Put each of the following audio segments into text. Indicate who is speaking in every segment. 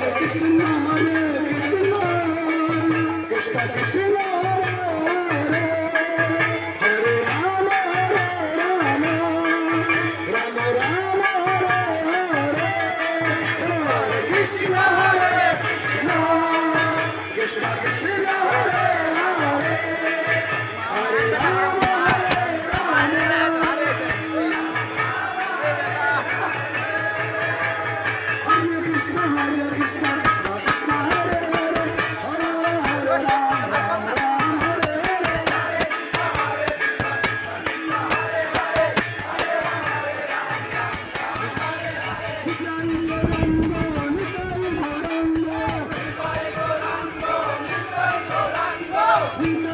Speaker 1: Krishna Krishna Yeah.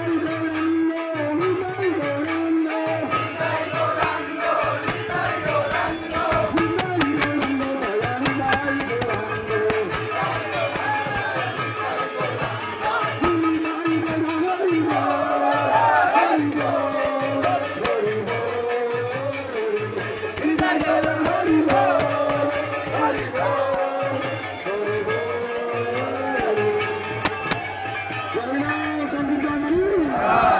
Speaker 1: God.